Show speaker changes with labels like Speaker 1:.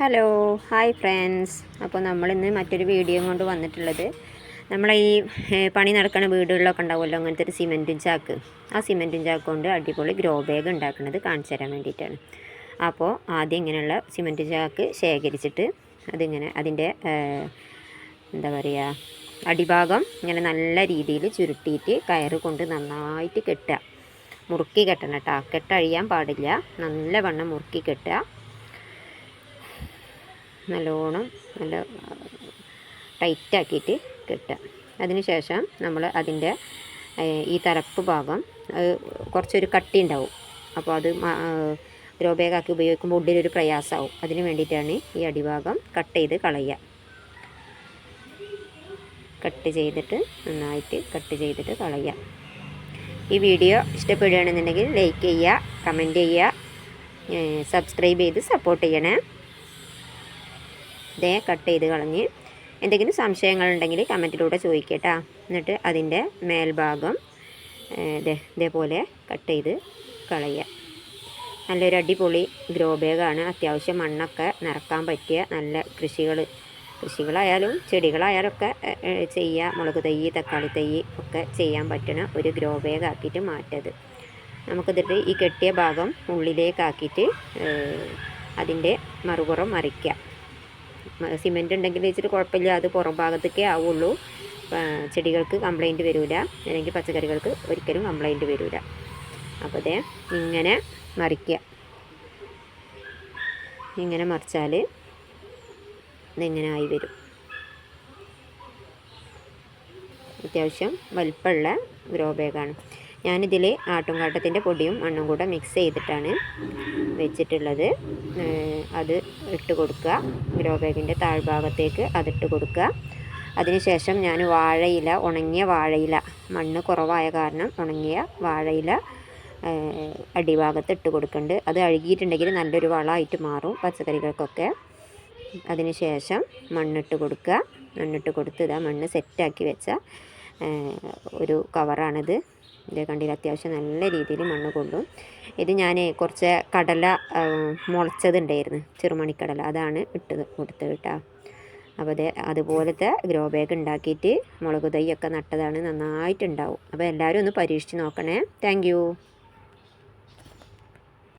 Speaker 1: Hello hi friends അപ്പോൾ നമ്മളിന്ന് മറ്റൊരു വീഡിയോ കൊണ്ട് വന്നിട്ടുള്ളത് നമ്മളെ ഈ പണി നടക്കുന്ന വീടുകളിലൊക്കെ ഉണ്ടാവുമല്ലോ അങ്ങനത്തെ ഒരു സിമെന്റും ചാക്ക്. ആ സിമെന്റും ചാക്ക് കൊണ്ട് അടിപൊളി ഗ്രോ ബാഗ് ഉണ്ടാക്കുന്നത് കാണിച്ചു തരാൻ വേണ്ടിയിട്ടാണ്. അപ്പോൾ ആദ്യം ഇങ്ങനെയുള്ള സിമെന്റ് ചാക്ക് ശേഖരിച്ചിട്ട് അതിങ്ങനെ അതിന്റെ എന്താ പറയുക അടിഭാഗം ഇങ്ങനെ നല്ല രീതിയിൽ ചുരുട്ടിയിട്ട് കയറ് കൊണ്ട് നന്നായിട്ട് കെട്ടുക. മുറുക്കി കെട്ടണം കേട്ടോ. കെട്ടഴിയാൻ പാടില്ല. നല്ല വണ്ണം മുറുക്കി കെട്ടുക. നല്ലോണം നല്ല ടൈറ്റാക്കിയിട്ട് കെട്ടുക. അതിന് ശേഷം നമ്മൾ അതിന്റെ ഈ തലപ്പ് ഭാഗം കുറച്ചൊരു കട്ടി ഉണ്ടാവും. അപ്പോൾ അത് ഗ്രോ ബാഗാക്കി ഉപയോഗിക്കുമ്പോൾ ഉള്ളിലൊരു പ്രയാസമാവും. അതിന് വേണ്ടിയിട്ടാണ് ഈ അടിഭാഗം കട്ട് ചെയ്ത് കളയുക. കട്ട് ചെയ്തിട്ട് നന്നായിട്ട് കട്ട് ചെയ്തിട്ട് കളയുക. ഈ വീഡിയോ ഇഷ്ടപ്പെടുകയാണെന്നുണ്ടെങ്കിൽ ലൈക്ക് ചെയ്യുക കമന്റ് ചെയ്യുക സബ്സ്ക്രൈബ് ചെയ്ത് സപ്പോർട്ട് ചെയ്യണേ. ഇതേ കട്ട് ചെയ്ത് കളഞ്ഞ് എന്തെങ്കിലും സംശയങ്ങളുണ്ടെങ്കിൽ കമന്റിലൂടെ ചോദിക്കട്ടാ. എന്നിട്ട് അതിന്റെ മേൽഭാഗം ദേ ഇതേപോലെ കട്ട് ചെയ്ത് കളയുക. നല്ലൊരു അടിപൊളി ഗ്രോ ബാഗാണ്. അത്യാവശ്യം മണ്ണൊക്കെ നിറക്കാൻ പറ്റിയ നല്ല കൃഷികൾ കൃഷികളായാലും ചെടികളായാലും ഒക്കെ ചെയ്യുക. മുളക് തൈ തക്കാളി തൈ ഒക്കെ ചെയ്യാൻ പറ്റുന്ന ഒരു ഗ്രോ ബാഗ് ആക്കിയിട്ട് മാറ്റത് നമുക്കിതിട്ട് ഈ കെട്ടിയ ഭാഗം ഉള്ളിലേക്കാക്കിയിട്ട് അതിന്റെ മറുപുറം മറിക്കുക. സിമെന്റ് ഉണ്ടെങ്കിൽ വെച്ചിട്ട് കുഴപ്പമില്ല. അത് പുറം ഭാഗത്തേക്കേ ആവുള്ളൂ. ചെടികൾക്ക് കംപ്ലൈന്റ് വരില്ല അല്ലെങ്കിൽ പച്ചക്കറികൾക്ക് ഒരിക്കലും കംപ്ലൈന്റ് വരില്ല അപ്പോൾ അതേ ഇങ്ങനെ മറിക്കുക ഇങ്ങനെ മറിച്ചാൽ ഇതിങ്ങനെ ആയി വരും? അത്യാവശ്യം വലിപ്പമുള്ള ഗ്രോ ബാഗാണ് ഞാനിതിൽ ആട്ടുംകാട്ടത്തിന്റെ പൊടിയും മണ്ണും കൂടെ മിക്സ് ചെയ്തിട്ടാണ് വെച്ചിട്ടുള്ളത്. അത് ഇട്ട് കൊടുക്കുക. ഗ്രോ ബാഗിന്റെ താഴ്ഭാഗത്തേക്ക് അതിട്ട് കൊടുക്കുക. അതിനുശേഷം ഞാൻ വാഴയില ഉണങ്ങിയ വാഴയില മണ്ണ് കുറവായ കാരണം ഉണങ്ങിയ വാഴയില അടിഭാഗത്ത് ഇട്ട് കൊടുക്കുന്നുണ്ട് അത് അഴുകിയിട്ടുണ്ടെങ്കിൽ നല്ലൊരു വളമായിട്ട് മാറും പച്ചക്കറികൾക്കൊക്കെ. അതിനുശേഷം മണ്ണിട്ട് കൊടുക്കുക. മണ്ണിട്ട് കൊടുത്ത് ഇതാ മണ്ണ് സെറ്റാക്കി വെച്ച ഒരു കവറാണിത് ഇത് കണ്ടില്ല? അത്യാവശ്യം നല്ല രീതിയിൽ മണ്ണ് കൊള്ളും. ഇത് ഞാൻ കുറച്ച് കടല മുളച്ചതുണ്ടായിരുന്നു. ചെറുമണിക്കടല. അതാണ് ഇട്ടത് കൊടുത്തത് കേട്ടോ അപ്പോൾ അത് അതുപോലത്തെ ഗ്രോ ബാഗ് ഉണ്ടാക്കിയിട്ട് മുളക് തൈയൊക്കെ നട്ടതാണ് നന്നായിട്ടുണ്ടാവും. അപ്പോൾ എല്ലാവരും ഒന്ന് പരീക്ഷിച്ച് നോക്കണേ. താങ്ക്